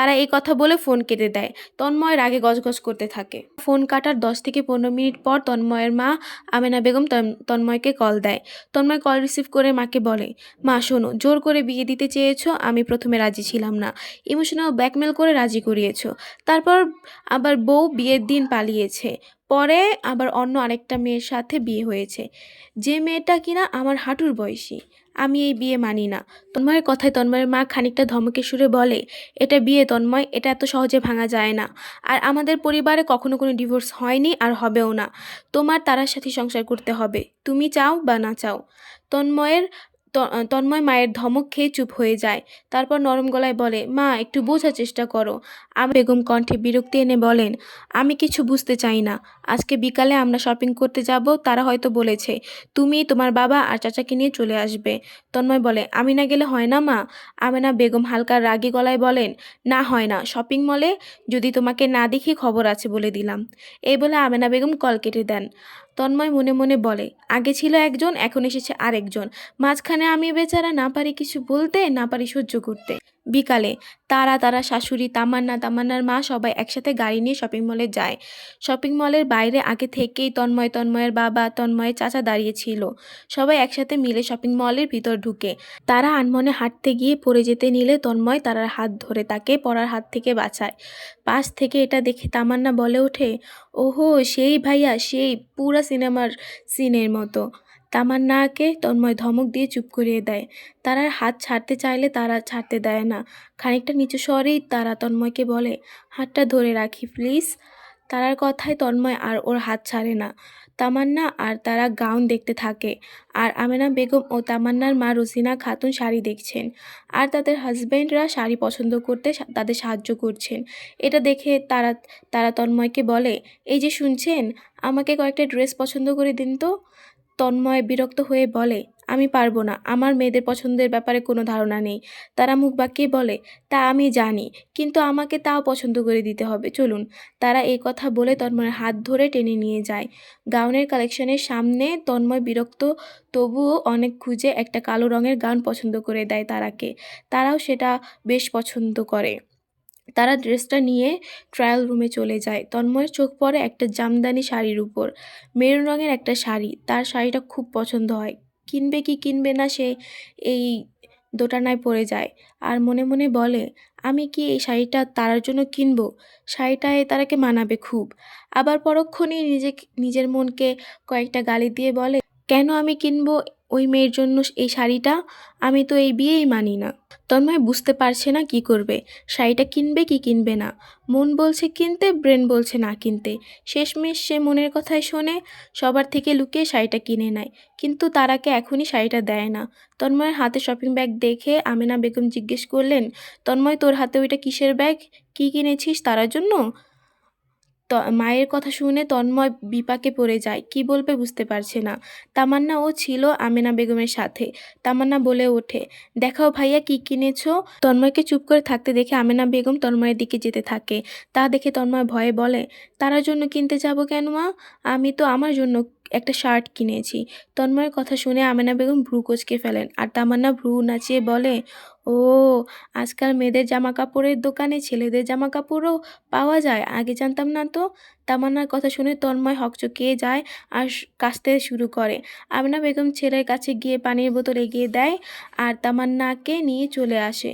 তারা এই কথা বলে ফোন কেটে দেয়। তন্ময় রাগে গজগজ করতে থাকে। ফোন কাটার দশ থেকে পনেরো মিনিট পর তন্ময়ের মা আমেনা বেগম তন- তন্ময়কে কল দেয়। তন্ময় কল রিসিভ করে মাকে বলে, মা, শোনো, জোর করে বিয়ে দিতে চেয়েছো, আমি প্রথমে রাজি ছিলাম না। ইমোশনাল ব্ল্যাকমেল করে রাজি করিয়েছ। তারপর আবার বউ বিয়ের দিন পালিয়েছে। পরে আবার অন্য আরেকটা মেয়ের সাথে বিয়ে হয়েছে। যে মেয়েটা কিনা আমার হাঁটুর বয়সী। আমি এই বিয়ে মানি না। তন্ময়ের কথায় তন্ময়ের মা খানিকটা ধমকে সুরে বলে, এটা বিয়ে তন্ময়, এটা এত সহজে ভাঙা যায় না। আর আমাদের পরিবারে কখনো কোনো ডিভোর্স হয়নি আর হবেও না। তোমার তারার সাথে সংসার করতে হবে। তুমি চাও বা না চাও। তন্ময়ের তন্ময় মায়ের ধমক খেয়ে চুপ হয়ে যায়। তারপর নরম গলায় বলে, মা, একটু বোঝার চেষ্টা করো। আমি বেগম কণ্ঠে বিরক্তি এনে বলেন, আমি কিছু বুঝতে চাই না। আজকে বিকালে আমরা শপিং করতে যাব, তারা হয়তো বলেছে, তুমি তোমার বাবা আর চাচাকে নিয়ে চলে আসবে। তন্ময় বলে, আমি না গেলে হয় না, মা? আমেনা বেগম হালকা রাগী গলায় বলেন, না হয় না, শপিং মলে যদি তোমাকে না দেখি খবর আছে বলে দিলাম। এই বলে আমেনা বেগম কল কেটে দেন। তন্ময় মনে মনে বলে, আগে ছিল একজন, এখন এসেছে আরেকজন। মাঝখানে আমি বেচারা না পারি কিছু বলতে, না পারি সহ্য করতে। বিকালে। তারা তারা, শাশুড়ি, তামান্না, তামান্নার মা সবাই একসাথে গাড়ি নিয়ে শপিং মলে যায়। শপিং মলের বাইরে আগে থেকেই তন্ময়, তন্ময়ের বাবা, তন্ময়ের চাচা দাঁড়িয়ে ছিল। সবাই একসাথে মিলে শপিং মলের ভিতর ঢুকে। তারা আনমনে হাঁটতে গিয়ে পড়ে যেতে নিলে তন্ময় তারার হাত ধরে তাকে পড়ার হাত থেকে বাঁচায়। পাশ থেকে এটা দেখে তামান্না বলে ওঠে, ওহো, সেই ভাইয়া, সেই পুরা সিনেমার সিনের মতো। তামান্নাকে তন্ময় ধমক দিয়ে চুপ করিয়ে দেয়। তারার হাত ছাড়তে চাইলে তারা ছাড়তে দেয় না। খানিকটা নিচু স্বরেই তারা তন্ময়কে বলে, হাতটা ধরে রাখি প্লিজ তারার কথায় তন্ময় আর ওর হাত ছাড়ে না। তামান্না আর তারা গাউন দেখতে থাকে। আর আমেনা বেগম ও তামান্নার মা রুসিনা খাতুন শাড়ি দেখছেন। আর তাদের হাজব্যান্ডরা শাড়ি পছন্দ করতে তাদের সাহায্য করছেন। এটা দেখে তারা তারা তন্ময়কে বলে, এই যে শুনছেন? আমাকে কয়েকটা ড্রেস পছন্দ করে দিন তো। তন্ময় বিরক্ত হয়ে বলে, আমি পারব না। আমার মেয়েদের পছন্দের ব্যাপারে কোনো ধারণা নেই। তারা মুখ বাঁকিয়ে বলে, তা আমি জানি, কিন্তু আমাকে তাও পছন্দ করে দিতে হবে। চলুন। তারা এই কথা বলে তন্ময়ের হাত ধরে টেনে নিয়ে যায়। গাউনের কালেকশনের সামনে তন্ময় বিরক্ত, তবুও অনেক খুঁজে একটা কালো রঙের গাউন পছন্দ করে দেয় তারাকে। তারাও সেটা বেশ পছন্দ করে। তারা ড্রেসটা নিয়ে ট্রায়াল রুমে চলে যায়। তন্ময়ের চোখ পড়ে একটা জামদানি শাড়ির উপর। মেরুন রঙের একটা শাড়ি। তার শাড়িটা খুব পছন্দ হয়। কিনবে কি কিনবে না সে এই দোটানায় পড়ে যায়। আর মনে মনে বলে, আমি কি এই শাড়িটা তারার জন্য কিনবো? শাড়িটায় তারাকে মানাবে খুব। আবার পরক্ষণেই নিজে নিজের মনকে কয়েকটা গালি দিয়ে বলে, কেন আমি কিনবো? ওই মেয়ের জন্য এই শাড়িটা, আমি তো এই বিয়েই মানি না। তন্ময় বুঝতে পারছে না কি করবে, শাড়িটা কিনবে কি কিনবে না। মন বলছে কিনতে, ব্রেন বলছে না কিনতে। শেষমেশ সে মনের কথাই শোনে, সবার থেকে লুকিয়ে শাড়িটা কিনে নেয়। কিন্তু তারাকে এখনই শাড়িটা দেয় না। তন্ময়ের হাতে শপিং ব্যাগ দেখে আমেনা বেগম জিজ্ঞেস করলেন, তন্ময়, তোর হাতে ওইটা কিসের ব্যাগ কি কিনেছিস তারার জন্য? মায়ের কথা শুনে তন্ময় বিপাকে পড়ে যায়। কি বলবে বুঝতে পারছে না। তামান্না ও ছিল আমেনা বেগমের সাথে। তামান্না বলে ওঠে, দেখাও ভাইয়া কি কিনেছো? তন্ময়কে চুপ করে থাকতে দেখে আমেনা বেগম তন্ময়ের দিকে যেতে থাকে। তা দেখে তন্ময় ভয়ে বলে তারার জন্য কিনতে যাব কেন মা? আমি তো আমার জন্য একটা শার্ট কিনেছি। তন্ময়ের কথা শুনে আমেনা বেগম ভ্রু কোচকে ফেলেন। আর তামান্না ভ্রু নাচিয়ে বলে ও, আজকাল মেয়েদের জামা কাপড়ের দোকানে ছেলেদের জামা কাপড়ও পাওয়া যায়? আগে জানতাম না তো। তামান্নার কথা শুনে তন্ময় হকচকিয়ে যায় আর কাঁচতে শুরু করে। আমনা বেগম ছেলের কাছে গিয়ে পানির বোতল এগিয়ে দেয় আর তামান্নাকে নিয়ে চলে আসে।